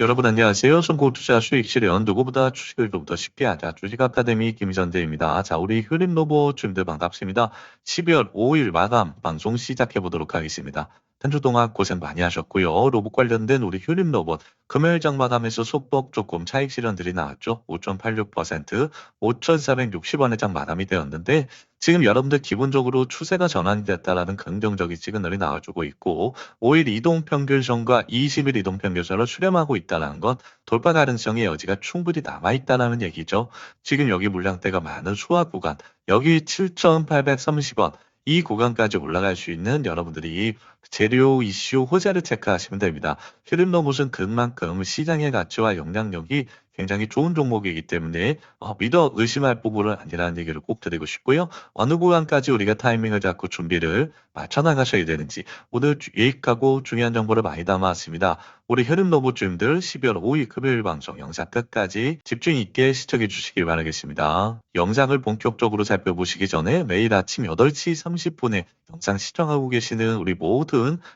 여러분 안녕하세요. 송고 투자 수익 실현 누구보다 주식을 좀더 쉽게 하자 주식 아카데미 김선재입니다. 자, 우리 효림 로봇 주님들 반갑습니다. 12월 5일 마감 방송 시작해 보도록 하겠습니다. 한 주 동안 고생 많이 하셨고요. 로봇 관련된 우리 효림 로봇 금요일 장 마감에서 소폭 조금 차익 실현들이 나왔죠. 5.86% 5,460원의 장 마감이 되었는데 지금 여러분들 기본적으로 추세가 전환이 됐다라는 긍정적인 시그널이 나와주고 있고 5일 이동 평균선과 20일 이동 평균선을 수렴하고 있다는 건 돌파 가능성의 여지가 충분히 남아 있다는 얘기죠. 지금 여기 물량대가 많은 수학 구간 여기 7,830원 이 구간까지 올라갈 수 있는 여러분들이 재료 이슈 호재를 체크하시면 됩니다. 흐름 로봇은 그만큼 시장의 가치와 영향력이 굉장히 좋은 종목이기 때문에 어, 믿어 의심할 부분은 아니라는 얘기를 꼭 드리고 싶고요. 어느 구간까지 우리가 타이밍을 잡고 준비를 맞춰 나가셔야 되는지 오늘 주- 유익하고 중요한 정보를 많이 담아왔습니다. 우리 흐름 로봇 주님들 12월 5일 금요일 방송 영상 끝까지 집중 있게 시청해 주시길 바라겠습니다. 영상을 본격적으로 살펴보시기 전에 매일 아침 8시 30분에 영상 시청하고 계시는 우리 모든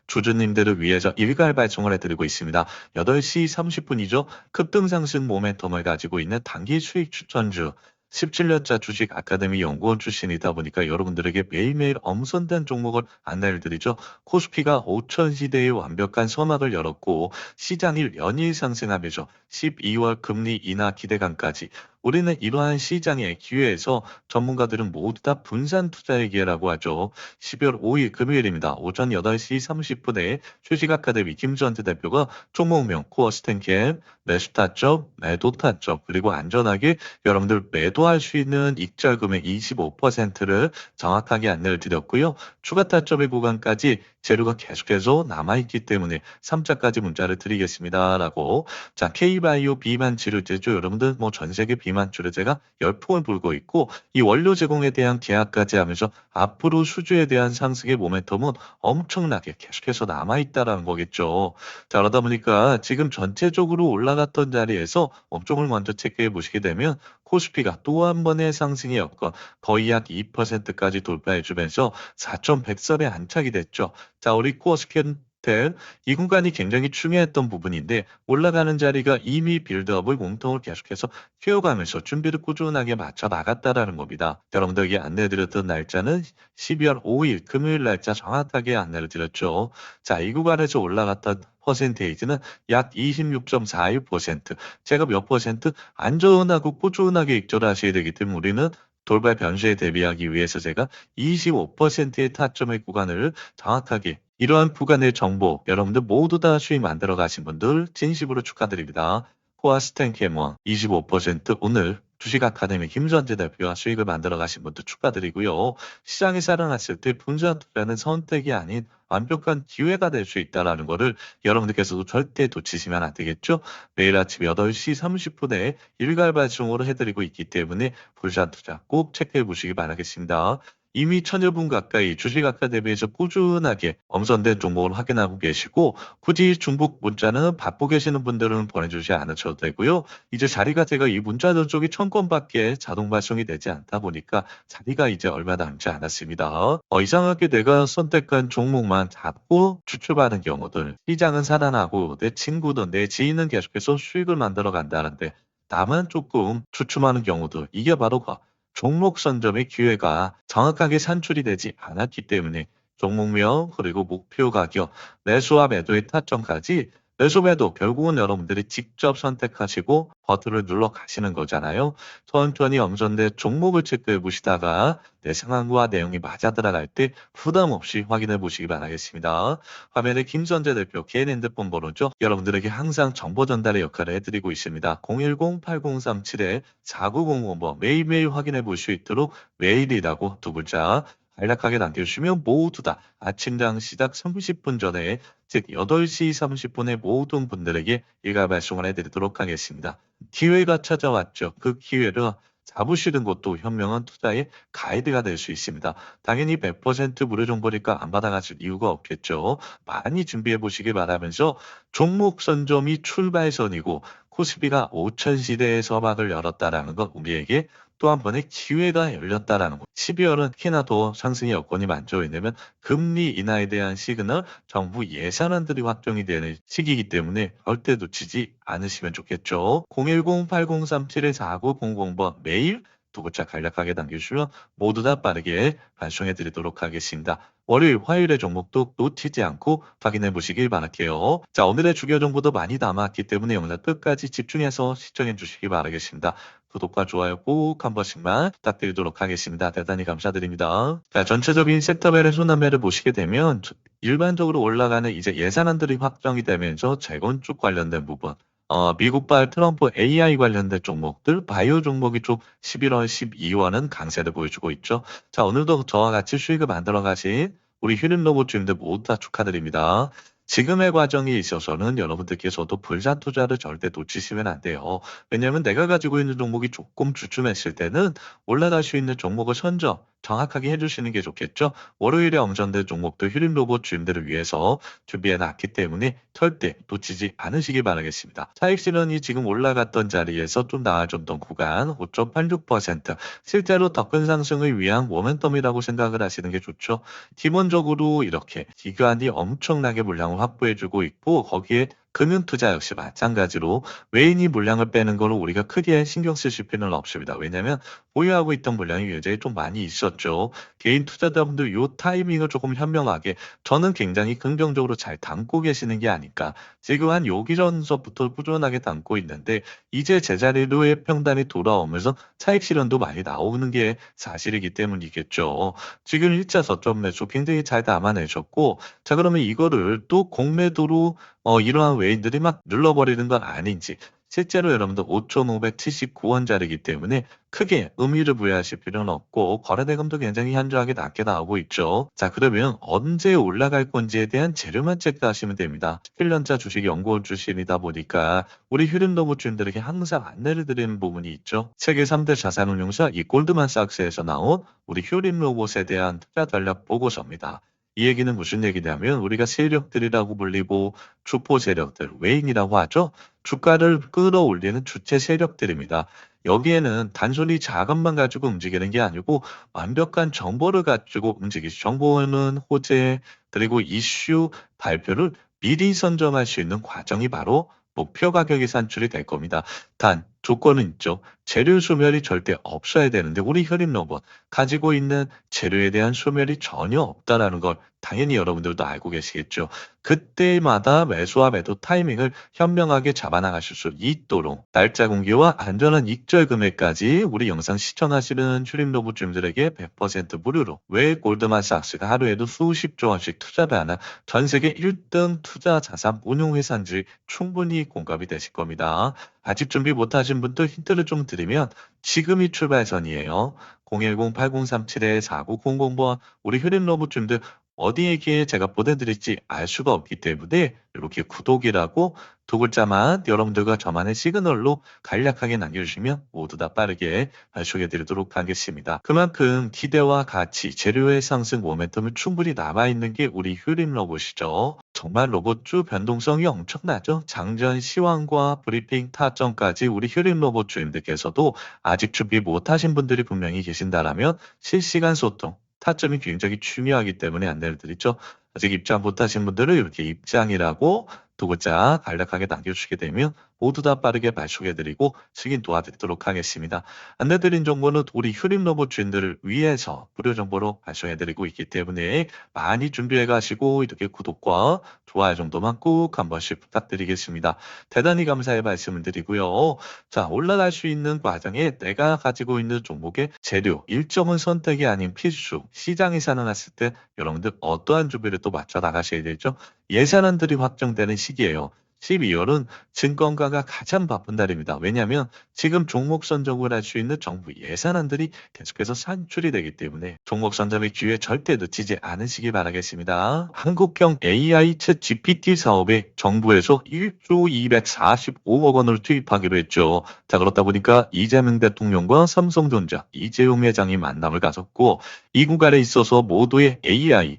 주주님들을 위해서 일괄 발송을 해드리고 있습니다. 8시 30분이죠. 급등상승 모멘텀을 가지고 있는 단기 수익 추천주 17년차 주식 아카데미 연구원 출신이다 보니까 여러분들에게 매일매일 엄선된 종목을 안내를 드리죠. 코스피가 5천 시대의 완벽한 서막을 열었고 시장이 연일 상승하면서 12월 금리 인하 기대감까지 우리는 이러한 시장의 기회에서 전문가들은 모두 다 분산 투자의 기회라고 하죠. 12월 5일 금요일입니다. 오전 8시 30분에 주식 아카데미 김주한태 대표가 종목명 코어 스탠캠 매수 타점, 매도 타점, 그리고 안전하게 여러분들 매도할 수 있는 익절 금액 25%를 정확하게 안내를 드렸고요. 추가 타점의 구간까지 재료가 계속해서 남아있기 때문에 3자까지 문자를 드리겠습니다. 라고. 자, K바이오 비만 치료제죠. 여러분들 뭐 전 세계 비만 치료제가 열풍을 불고 있고 이 원료 제공에 대한 계약까지 하면서 앞으로 수주에 대한 상승의 모멘텀은 엄청나게 계속해서 남아있다라는 거겠죠. 자, 그러다 보니까 지금 전체적으로 올라갔던 자리에서 업종을 먼저 체크해 보시게 되면 코스피가 또 한 번의 상승의 여건 거의 약 2%까지 돌파해 주면서 4.100선에 안착이 됐죠. 자, 우리 스캔 텔이 구간이 굉장히 중요했던 부분인데 올라가는 자리가 이미 빌드업을 몸통을 계속해서 키워가면서 준비를 꾸준하게 맞춰 나갔다라는 겁니다. 여러분들에게 안내드렸던 날짜는 12월 5일 금요일 날짜 정확하게 안내를 드렸죠. 자, 이 구간에서 올라갔던 퍼센테이지는 약 26.41%. 제가 몇 퍼센트 안전하고 꾸준하게 익절을 하셔야 되기 때문에 우리는 돌발 변수에 대비하기 위해서 제가 25%의 타점의 구간을 정확하게 이러한 구간의 정보 여러분들 모두 다 수익 만들어 가신 분들 진심으로 축하드립니다. 코아 스탠캐먼 25% 오늘 주식 아카데미 김전재 대표와 수익을 만들어 가신 분들 축하드리고요. 시장이 살아났을 때 분산 투자는 선택이 아닌 완벽한 기회가 될 수 있다라는 거를 여러분들께서도 절대 놓치시면 안 되겠죠. 매일 아침 8시 30분에 일괄 발송으로 해드리고 있기 때문에 분산 투자 꼭 체크해 보시기 바라겠습니다. 이미 천여 분 가까이 주식 아카데미에서 꾸준하게 엄선된 종목을 확인하고 계시고 굳이 중복 문자는 받고 계시는 분들은 보내주지 않으셔도 되고요. 이제 자리가 제가 이 문자들 쪽이 천 건밖에 자동 발송이 되지 않다 보니까 자리가 이제 얼마 남지 않았습니다. 어, 이상하게 내가 선택한 종목만 잡고 추출하는 경우들 시장은 살아나고 내 친구든 내 지인은 계속해서 수익을 만들어 간다는데 나만 조금 추춤하는 경우도 이게 바로 그 종목 선점의 기회가 정확하게 산출이 되지 않았기 때문에 종목명 그리고 목표 가격 매수와 매도의 타점까지 매도 결국은 여러분들이 직접 선택하시고 버튼을 눌러 가시는 거잖아요. 천천히 엄선된 종목을 체크해 보시다가 내 상황과 내용이 맞아 들어갈 때 부담 없이 확인해 보시기 바라겠습니다. 화면에 김선재 대표 개인 핸드폰 번호죠. 여러분들에게 항상 정보 전달의 역할을 해드리고 있습니다. 010-8037-4905번 매일매일 확인해 볼 수 있도록 메일이라고 두 글자 간략하게 남겨주시면 모두 다 아침장 시작 30분 전에 즉 8시 30분에 모든 분들에게 일괄 발송을 해드리도록 하겠습니다. 기회가 찾아왔죠. 그 기회를 잡으시는 것도 현명한 투자의 가이드가 될 수 있습니다. 당연히 100% 무료 정보니까 안 받아가실 이유가 없겠죠. 많이 준비해 보시길 바라면서 종목 선점이 출발선이고 코스피가 5천 시대의 서막을 열었다라는 건 우리에게 또 한 번의 기회가 열렸다라는 거. 12월은 특히나 더 상승의 여건이 많죠. 왜냐면 금리 인하에 대한 시그널, 정부 예산안들이 확정이 되는 시기이기 때문에 절대 놓치지 않으시면 좋겠죠. 010-8037-4900번 매일 두 글자 간략하게 남겨주시면 모두 다 빠르게 발송해 드리도록 하겠습니다. 월요일, 화요일의 종목도 놓치지 않고 확인해 보시길 바랄게요. 자, 오늘의 주요 정보도 많이 담았기 때문에 영상 끝까지 집중해서 시청해 주시기 바라겠습니다. 구독과 좋아요 꼭 한 번씩만 부탁드리도록 하겠습니다. 대단히 감사드립니다. 자, 전체적인 섹터별의 순환매를 보시게 되면 일반적으로 올라가는 이제 예산안들이 확정이 되면서 재건축 관련된 부분, 어, 미국발 트럼프 AI 관련된 종목들, 바이오 종목이 좀 11월, 12월은 강세를 보여주고 있죠. 자, 오늘도 저와 같이 수익을 만들어 가신 우리 휴림 로봇 주님들 모두 다 축하드립니다. 지금의 과정에 있어서는 여러분들께서도 불산 투자를 절대 놓치시면 안 돼요. 왜냐하면 내가 가지고 있는 종목이 조금 주춤했을 때는 올라갈 수 있는 종목을 선정 정확하게 해주시는 게 좋겠죠. 월요일에 엄전된 종목도 휴림 로봇 주임들을 위해서 준비해 놨기 때문에 절대 놓치지 않으시길 바라겠습니다. 차익 실현이 지금 올라갔던 자리에서 좀 나아졌던 구간 5.86% 실제로 더 큰 상승을 위한 모멘텀이라고 생각을 하시는 게 좋죠. 기본적으로 이렇게 기관이 엄청나게 물량을 확보해주고 있고 거기에 금융투자 역시 마찬가지로 외인이 물량을 빼는 거로 우리가 크게 신경 쓰실 필요는 없습니다. 왜냐하면 보유하고 있던 물량이 굉장히 좀 많이 있었죠. 개인 투자자분들 이 타이밍을 조금 현명하게 저는 굉장히 긍정적으로 잘 담고 계시는 게 아닐까. 지금 한 여기 전서부터 꾸준하게 담고 있는데 이제 제자리로의 평단이 돌아오면서 차익 실현도 많이 나오는 게 사실이기 때문이겠죠. 지금 1차 저점 매수 굉장히 잘 담아내셨고 자 그러면 이거를 또 공매도로 어, 이러한 외인들이 막 눌러버리는 건 아닌지 실제로 여러분들 5,579원짜리이기 때문에 크게 의미를 부여하실 필요는 없고 거래대금도 굉장히 현저하게 낮게 나오고 있죠. 자 그러면 언제 올라갈 건지에 대한 재료만 체크하시면 됩니다. 11년차 주식 연구원 출신이다 보니까 우리 휴림로봇 주인들에게 항상 안내를 드리는 부분이 있죠. 세계 3대 자산운용사 이 골드만삭스에서 나온 우리 휴림로봇에 대한 투자 전략 보고서입니다. 이 얘기는 무슨 얘기냐면 우리가 세력들이라고 불리고 주포 세력들, 외인이라고 하죠. 주가를 끌어올리는 주체 세력들입니다. 여기에는 단순히 자금만 가지고 움직이는 게 아니고 완벽한 정보를 가지고 움직이죠. 정보는 호재 그리고 이슈 발표를 미리 선점할 수 있는 과정이 바로 목표 가격이 산출이 될 겁니다. 단 조건은 있죠. 재료 소멸이 절대 없어야 되는데 우리 혈입 로봇 가지고 있는 재료에 대한 소멸이 전혀 없다라는 걸 당연히 여러분들도 알고 계시겠죠. 그때마다 매수와 매도 타이밍을 현명하게 잡아나가실 수 있도록 날짜 공개와 안전한 익절 금액까지 우리 영상 시청하시는 출입 로봇 주님들에게 100% 무료로 왜 골드만삭스가 하루에도 수십조 원씩 투자를 하나 전 세계 1등 투자 자산 운용 회사인지 충분히 공감이 되실 겁니다. 아직 준비 못하신 분들 힌트를 좀 드리면 지금이 출발선이에요. 010-8037-4900번 우리 휴림 로봇 주님들 어디에게 제가 보내드릴지 알 수가 없기 때문에 이렇게 구독이라고 두 글자만 여러분들과 저만의 시그널로 간략하게 남겨주시면 모두 다 빠르게 소개해드리도록 하겠습니다. 그만큼 기대와 가치, 재료의 상승 모멘텀을 충분히 남아있는 게 우리 휴림 로봇이죠. 정말 로봇주 변동성이 엄청나죠. 장전 시황과 브리핑 타점까지 우리 휴림 로봇 주임들께서도 아직 준비 못하신 분들이 분명히 계신다라면 실시간 소통, 타점이 굉장히 중요하기 때문에 안내를 드리죠. 아직 입장 못하신 분들은 이렇게 입장이라고 두 글자 간략하게 남겨주시게 되면 모두 다 빠르게 발송해드리고 승인 도와드리도록 하겠습니다. 안내드린 정보는 우리 휴림 로봇 주인들을 위해서 무료 정보로 발송해드리고 있기 때문에 많이 준비해 가시고 이렇게 구독과 좋아요 정도만 꼭한 번씩 부탁드리겠습니다. 대단히 감사의 말씀을 드리고요. 자, 올라갈 수 있는 과정에 내가 가지고 있는 종목의 재료, 일정은 선택이 아닌 필수, 시장이 살아났을 때 여러분들 어떠한 준비를 또 맞춰 나가셔야 되죠? 예산안들이 확정되는 시기예요. 12월은 증권가가 가장 바쁜 달입니다. 왜냐하면 지금 종목 선정을 할 수 있는 정부 예산안들이 계속해서 산출이 되기 때문에 종목 선정의 기회 절대 놓치지 않으시기 바라겠습니다. 한국형 AI 챗 GPT 사업에 정부에서 1조 245억 원을 투입하기로 했죠. 자 그렇다 보니까 이재명 대통령과 삼성전자 이재용 회장이 만남을 가졌고 이 구간에 있어서 모두의 AI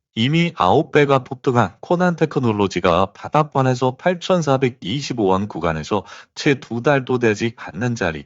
이미 9배가 폭등한 코난 테크놀로지가 바닥권에서 8,425원 구간에서 채 두 달도 되지 않는 자리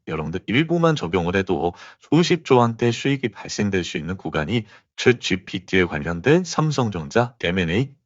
여러분들 일부만 적용을 해도 수십조 원대 수익이 발생될 수 있는 구간이 챗 GPT에 관련된 삼성전자 M&A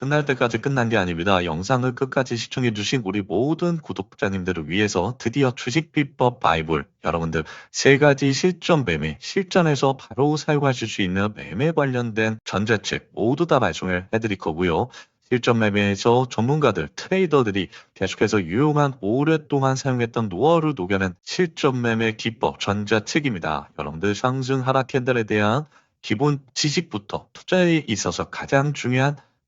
끝날 때까지 끝난 게 아닙니다. 영상을 끝까지 시청해주신 우리 모든 구독자님들을 위해서 드디어 주식 비법 바이블 여러분들 세 가지 실전 매매 실전에서 바로 사용하실 수 있는 매매 관련된 전자책 모두 다 발송을 해드릴 거고요. 실전 매매에서 전문가들, 트레이더들이 계속해서 유용한 오랫동안 사용했던 노하우를 녹여낸 실전 매매 기법 전자책입니다. 여러분들 상승 하락 캔들에 대한 기본 지식부터 투자에 있어서 가장 중요한